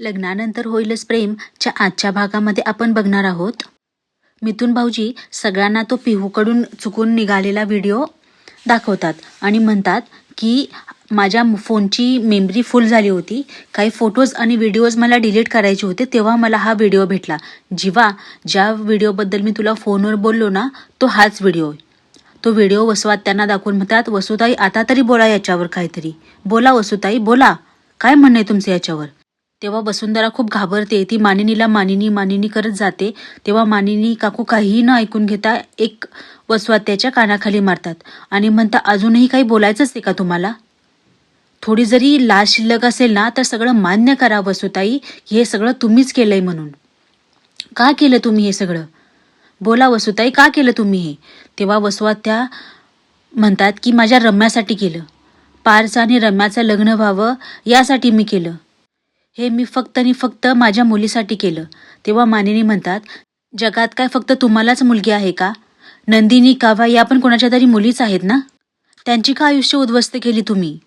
लग्नानंतर होईलच प्रेमच्या आजच्या भागामध्ये आपण बघणार आहोत. मिथून भाऊजी सगळ्यांना तो पिहूकडून चुकून निघालेला व्हिडिओ दाखवतात आणि म्हणतात की माझ्या फोनची मेमरी फुल झाली होती. काही फोटोज आणि व्हिडिओज मला डिलीट करायचे होते तेव्हा मला हा व्हिडिओ भेटला. जेव्हा ज्या व्हिडिओबद्दल मी तुला फोनवर बोललो ना तो हाच व्हिडिओ. तो व्हिडिओ वसवात त्यांना दाखवून म्हणतात वसुताई आता तरी बोला याच्यावर काहीतरी. बोला वसुताई बोला. काय म्हणणं आहे तुमचं याच्यावर? तेव्हा वसुंधरा खूप घाबरते. ती मानिनीला मानिनी मानिनी करत जाते. तेव्हा मानिनी काकू काहीही न ऐकून घेता एक वसवात त्याच्या कानाखाली मारतात. आणि म्हणता अजूनही काही बोलायचंच आहे का तुम्हाला? थोडी जरी लाज शिल्लक असेल ना तर सगळं मान्य करा वसुताई हे सगळं तुम्हीच केलंय म्हणून. का केलं तुम्ही हे सगळं? बोला वसुताई का केलं तुम्ही हे? तेव्हा वसवात त्या म्हणतात की माझ्या रम्यासाठी केलं. पारचं आणि रम्याचं लग्न व्हावं यासाठी मी केलं. हे मी फक्त आणि फक्त माझ्या मुलीसाठी केलं. तेव्हा मानिनी म्हणतात जगात काय फक्त तुम्हालाच मुलगी आहे का? नंदिनी कावा या पण कोणाच्या तरी मुलीच आहेत ना? त्यांची का आयुष्य उद्ध्वस्त केली तुम्ही?